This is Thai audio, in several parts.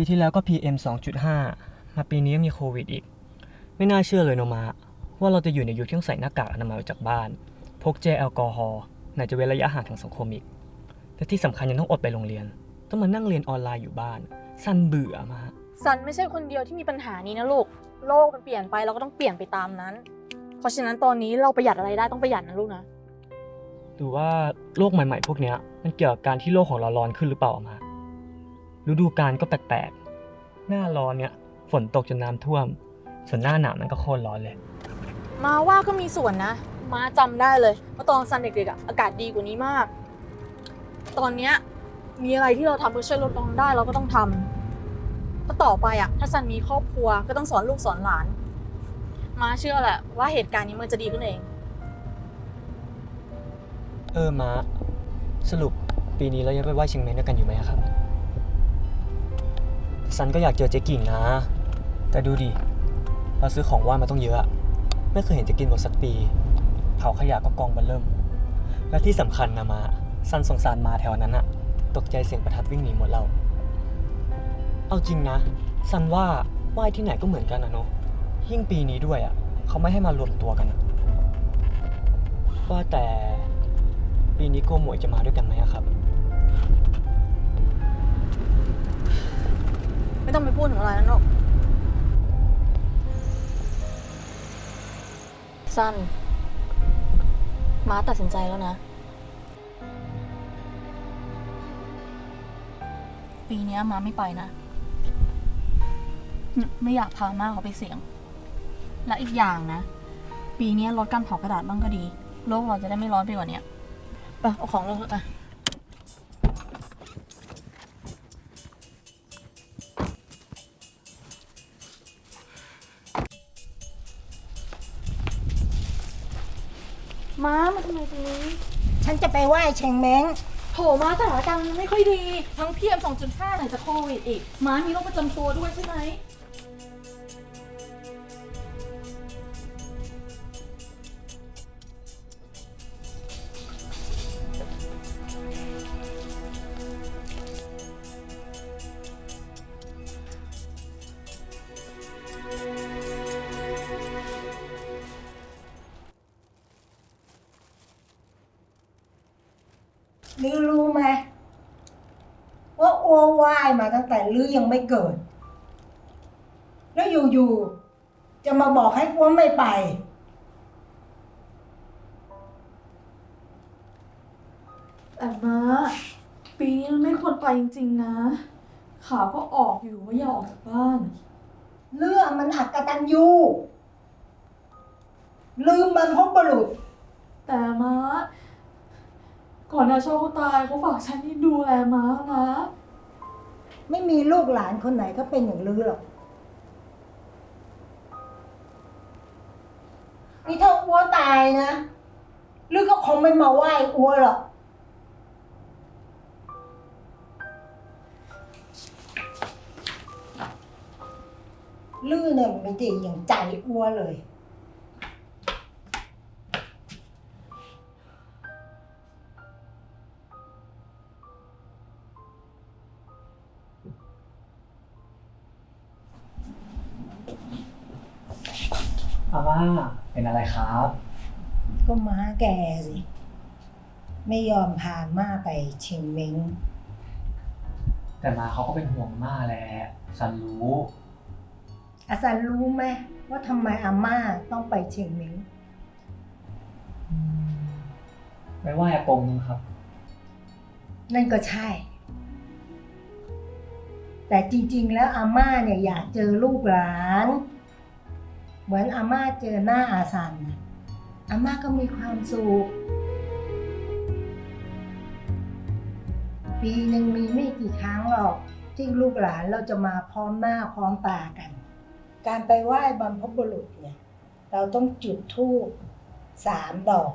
ปีที่แล้วก็ PM 2.5 มาปีนี้ยังมีโควิดอีก ไม่น่าเชื่อเลยโนมา ว่าเราจะอยู่ในยุคที่ต้องใส่หน้ากากอนามัยออกจากบ้าน พกเจลแอลกอฮอล์ไหนจะเว้นระยะห่างทางสังคมอีก และที่สำคัญยังต้องอดไปโรงเรียน ต้องมานั่งเรียนออนไลน์อยู่บ้าน สั้นเบื่อมากซันไม่ใช่คนเดียวที่มีปัญหานี้นะลูก โลกมันเปลี่ยนไปเราก็ต้องเปลี่ยนไปตามนั้น เพราะฉะนั้นตอนนี้เราประหยัดอะไรได้ต้องประหยัดนะลูกนะหรือว่าโลกใหม่ๆพวกเนี้ยมันเกี่ยวกับการที่โลกของเราร้อนขึ้นหรือเปล่าอะมา ฤดูกาลก็แปลกๆ หน้าร้อนเนี่ยฝนตกจนน้ำท่วม ส่วนหน้าหนาวมันก็โคตรร้อนเลย มาว่าก็มีส่วนนะ มาจำได้เลยว่าตอนซันเด็กๆอะอากาศดีกว่านี้มาก ตอนเนี้ยมีอะไรที่เราทำเพื่อช่วยลดร้อนได้เราก็ต้องทำเพราะต่อไปอะถ้าซันมีครอบครัวก็ต้องสอนลูกสอนหลาน มาเชื่อแหละว่าเหตุการณ์นี้มันจะดีขึ้นเอง เออมาสรุปปีนี้เรายังไปไหว้เชียงใหม่ด้วยกันอยู่ไหมอะครับ ซันก็อยากเจอเจ๊กิ่งนะ แต่ดูดิ เราซื้อของไหว้มาต้องเยอะอะ ไม่เคยเห็นเจะกินหมดสักปีเผาขยะก็กองบันเริ่ม และที่สำคัญนะมา ซันสงสารมาแถวนั้นอะตกใจเสียงประทัดวิ่งหนีหมดเรา เอาจริงนะ ซันว่าไหว้ที่ไหนก็เหมือนกันนะเนาะ ยิ่งปีนี้ด้วยอะเขาไม่ให้มารวมตัวกัน ว่าแต่ปีนี้โกหมวยจะมาด้วยกันไหมครับ ไม่ต้องไปพูดถึงอะไรนั้นหรอก สั้น ม้าตัดสินใจแล้วนะ ปีเนี้ยม้าไม่ไปนะ ไม่อยากพาม้าเขาไปเสี่ยง และอีกอย่างนะ ปีเนี้ยลดการเผากระดาษบ้างก็ดี โลกเราจะได้ไม่ร้อนไปกว่านี้ไปเอาของลงเถอะไป เชงเม้งโถม้าสถานการณ์ไม่ค่อยดี ทั้งพีเอ็ม2.5ไหนจะโควิดอีกม้ามีโรคประจำตัวด้วยใช่ไหม มาตั้งแต่ลือยังไม่เกิด แล้วอยู่ๆจะมาบอกให้อัวไม่ไป แต่ม้าปีนี้มันไม่ควรไปจริงๆนะข่าวก็ออกอยู่ว่าอย่าออกจากบ้าน เรื่องมันอักตันยูลืมมันพบบุรุษ แต่ม้าก่อนนาโชคเขาตายเขาฝากฉันนี่ดูแลม้านะ ไม่มีลูกหลานคนไหนก็เป็นอย่างลือหรอกนี่ถ้าอัวตายนะลือก็คงไม่มาไหว้อัวหรอก ลือเนี่ยมันไม่ด้อย่างใจอัวเลย อาม่าเป็นอะไรครับ ก็ม้าแกสิ ไม่ยอมพาม่าไปเชียงเม้งแต่มาเขาก็เป็นห่วงม่าแหละซันรู้ อาจารย์รู้ไหมว่าทำไมอาม่าต้องไปเชียงเม้งไปไหว้อากงครับ นั่นก็ใช่ แต่จริง ๆ แล้วอาม่าเนี่ยอยากเจอลูกหลาน เหมือนอาม่าเจอหน้าอาซันอาม่าก็มีความสุข ปีหนึ่งมีไม่กี่ครั้งหรอก ที่ลูกหลานเราจะมาพร้อมหน้าพร้อมตากัน การไปไหว้บรรพบุรุษเนี่ย เราต้องจุดธูปสามดอก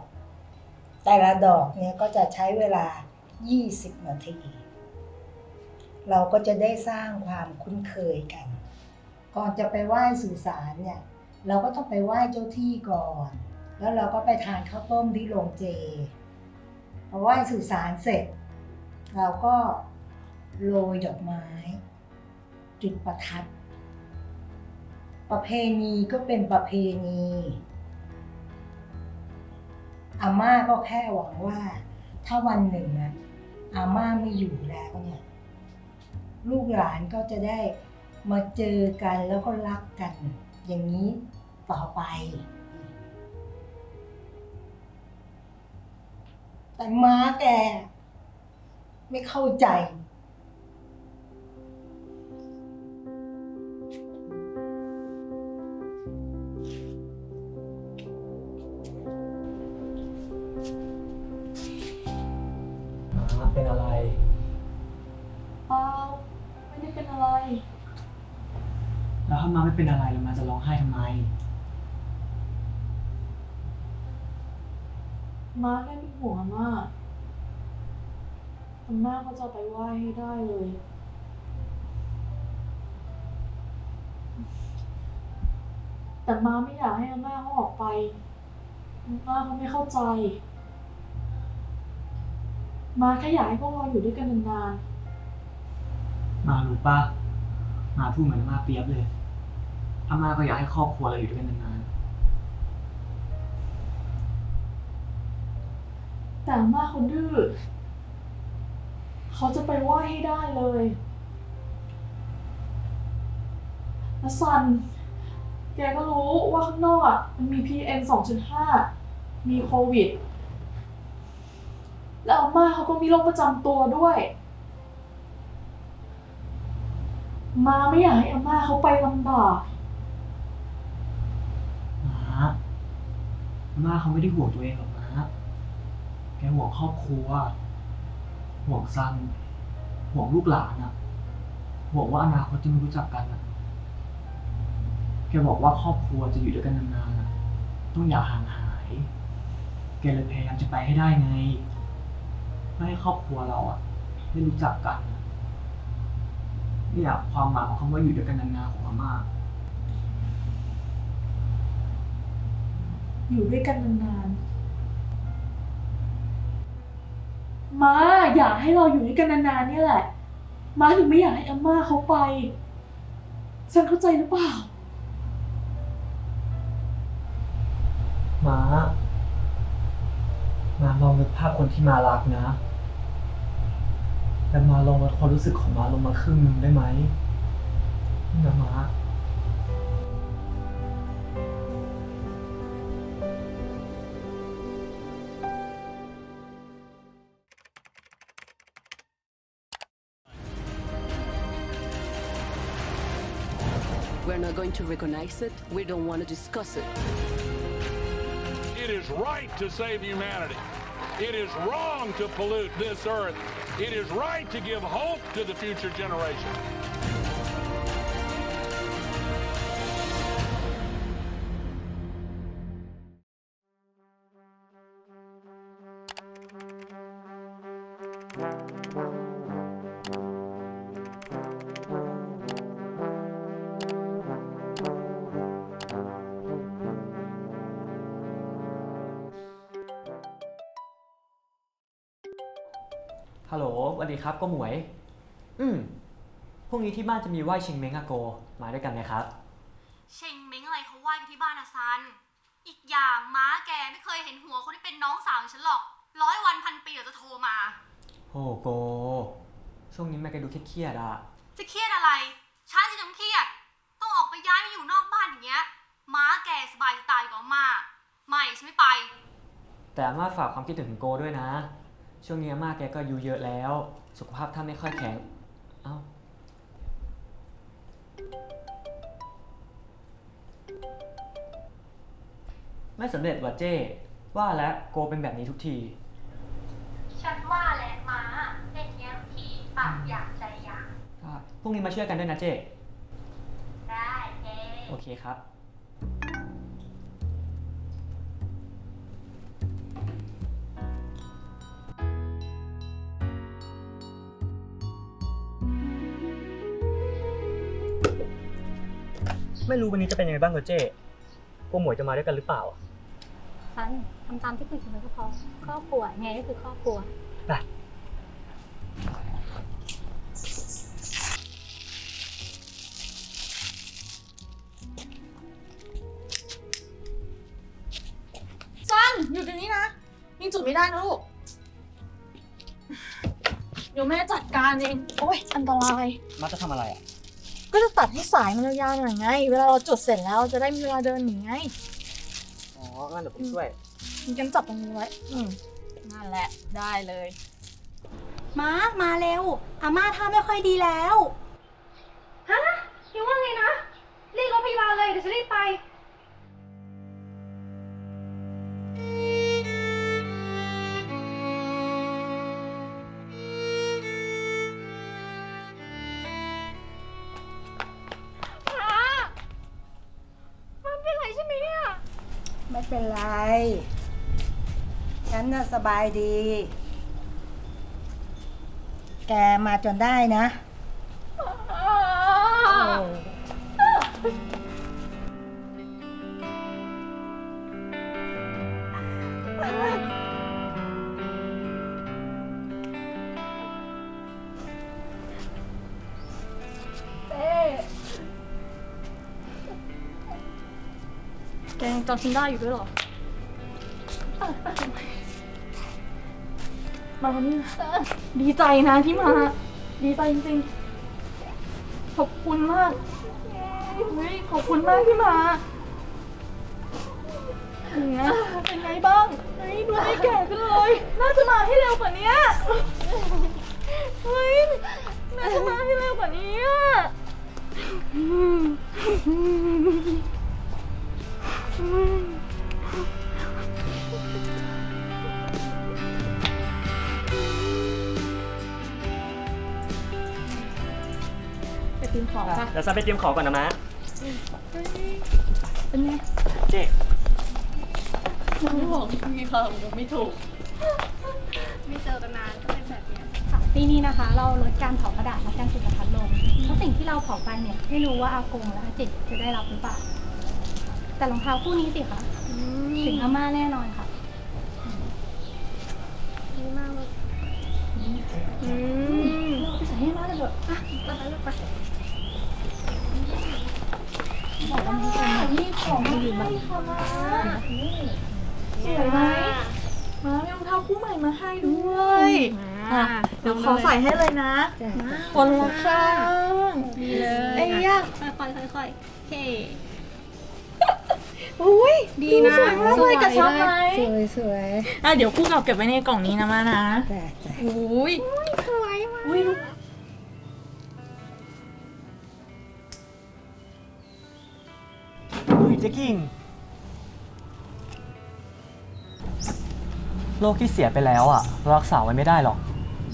แต่ละดอกเนี่ยก็จะใช้เวลา 20 นาที เราก็จะได้สร้างความคุ้นเคยกัน ก่อนจะไปไหว้สื่อสารเนี่ย เราก็ต้องไปไหว้เจ้าที่ก่อน แล้วเราก็ไปทานข้าวต้มที่โรงเจพอไหว้สื่อสารเสร็จ เราก็โรยดอกไม้ จุดประทัด ประเพณีก็เป็นประเพณีอาม่าก็แค่หวังว่า ถ้าวันหนึ่งอะอาม่าไม่อยู่แล้วเนี่ยลูกหลานก็จะได้มาเจอกันแล้วก็รักกันอย่างนี้ ต่อไป แต่ม้าแก ไม่เข้าใจมาเป็นอะไร เปล่าไม่ได้เป็นอะไร แล้วถ้ามาไม่เป็นอะไรแล้วมาจะร้องไห้ทำไม ม้าแค่เป็นห่วงอาม่าอาม่าก็จะไปไหว้ให้ได้เลย แต่ม้าไม่อยากให้อาม่าเขาออกไปอาม่าเขาไม่เข้าใจ ม้าแค่อยากให้พวกเราอยู่ด้วยกันนานมารู้ปะมาพูดเหมือนอามาเปรียบเลยอามาก็อยากให้ครอบครัวเราอยู่ด้วยกันนานๆ แต่อาม่าเขาดื้อ เขาจะไปไหว้ให้ได้เลยแล้วซัน แกก็รู้ว่าข้างนอกอะมันมี PM 2.5 มีโควิด แล้วอาม่าเขาก็มีโรคประจำตัวด้วย มาไม่อยากให้อาม่าเขาไปลำบาก มาอาม่าเขาไม่ได้ห่วงตัวเองหรอก ห่วงครอบครัว ห่วงซัน ห่วงลูกหลานอะห่วงว่าอนาคตจะไม่รู้จักกันอะแกบอกว่าครอบครัวจะอยู่ด้วยกันนานๆอะต้องอย่าห่างหาย แกเลยพยายามจะไปให้ได้ไงเพื่อให้ครอบครัวเราอะได้รู้จักกันอะเนี่ยความหมายของคำว่าอยู่ด้วยกันนานๆของอาม่า อยู่ด้วยกันนานๆ มาอยากให้เราอยู่ด้วยกันนานๆเนี่ยแหละ มาถึงไม่อยากให้อาม่าเขาไป ฉันเข้าใจหรือเปล่า ม้า มาลองนึกภาพคนที่มารักนะ แต่มาลองลดความรู้สึกของมาลงมาครึ่งหนึ่งได้ไหมนี่นะม้า We're not going to recognize it. We don't want to discuss it. It is right to save humanity. It is wrong to pollute this earth. It is right to give hope to the future generation. ครับก็หมวย อืมพรุ่งนี้ที่บ้านจะมีไหว้เชงเม้งอะโก มาด้วยกันไหมครับ เชงเม้งอะไรเขาไหว้กันที่บ้านอะซัน อีกอย่างม้าแกไม่เคยเห็นหัวคนที่เป็นน้องสาวของฉันหรอก ร้อยวันพันปีเดี๋ยวจะโทรมา โอ้โก ช่วงนี้แม่แกดูเครียดๆอะจะเครียดอะไร ฉันที่ต้องเครียด ต้องออกไปย้ายมาอยู่นอกบ้านอย่างเงี้ย ม้าแกสบายจะตายกว่าอามาไม่ฉันไม่ไป แต่อาม่าฝากความคิดถึงโกด้วยนะ ช่วงนี้อาม่าแกก็อายุเยอะแล้ว สุขภาพท่านไม่ค่อยแข็ง เอ้า ไม่สำเร็จว่ะเจ้ ว่าแล้วโกเป็นแบบนี้ทุกที ฉันว่าแหละม้าเป็นเงี้ยทีปากอยากใจอยากก็พรุ่งนี้มาช่วยกันด้วยนะเจ้ ได้เอ โอเคครับ ไม่รู้วันนี้จะเป็นยังไงบ้างเหเจ๊พวกหมวยจะมาด้วยกันหรือเปล่าอะซันทำตามที่คุณกันไว้ก็พอครอบครัวยังไงก็คือครอบครัว ได้ซันอยู่ตรงนี้นะยิงจุดไม่ได้นะลูก เดี๋ยวแม่จัดการเอง โอ๊ยอันตราย มาจะทำอะไรอะ ก็จะตัดให้สายมันยาวๆหน่อยไง เวลาเราจุดเสร็จแล้วจะได้มีเวลาเดินหนีไงอ๋องั้นเดี๋ยวผมช่วยงั้นจับตรงนี้ไว้ อืมนั่นแหละ ได้เลย มามาเร็ว อาม่าท่าไม่ค่อยดีแล้ว ฮะยังว่าไงนะ เรียกรถพยาบาลเลย เดี๋ยวฉันรีบไป เป็นไร ฉันน่ะสบายดี แกมาจนได้นะ ยังจำฉันได้อยู่ด้วยเหรอมาวันนี้ดีใจนะที่มา ดีใจจริงๆ ขอบคุณมากเฮ้ยขอบคุณมากที่มาเนี่ยเป็นไงบ้างเฮ้ยดูไม่แก่ขึ้นเลย น่าจะมาให้เร็วกว่านี้เฮ้ยน่าจะมาให้เร็วกว่านี้อะ ไปตีมของค่ะเดี๋ยวซันไปเตรียมของก่อนนะมะเป็นไงเจ๊ไม่บอกมีค่ะผมไม่ถูก ไม่เจอกันนานก็เป็นแบบเนี้ยค่ะปีนี้นะคะ เราลดการเผากระดาษและการจุดประทัดลงเพราะสิ่งที่เราเผาไปเนี่ยไม่รู้ว่าอากงและอาจิตจะได้รับหรือเปล่า แต่รองเท้าคู่นี้สิคะถึงอาม่าแน่นอนค่ะดีมากเลยอืมไปใส่ให้อาม่าเลยเถอะอะไปไปลูกไปบอกว่ามีคนมาที่ของมาอยู่บ้างสวยไหมมามีรองเท้าคู่ใหม่มาให้ด้วยอะเดี๋ยวขอใส่ให้เลยนะจ้ะคนละข้างดีเลยไอ้ยะค่อยๆค่อยๆโอเค อุ้ยดีนะสวยมากเลยกระชับไหมสวยสวยอะเดี๋ยวคู่กับเก็บไว้ในกล่องนี้นะมานะจ้ะจ้ะอุ้ยสวยมากอุ้ยลูกอุ้ยเจ๊กิ่งโรคที่เสียไปแล้วอะเรารักษาไว้ไม่ได้หรอก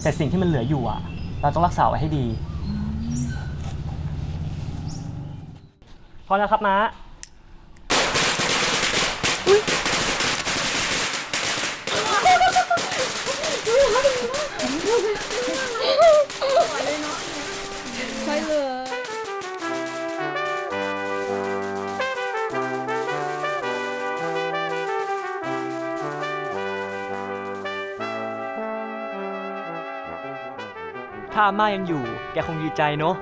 แต่สิ่งที่มันเหลืออยู่อะ เราต้องรักษาไว้ให้ดี พอแล้วครับม้า ถ้าอาม่ายังอยู่ แกคงดีใจเนอะ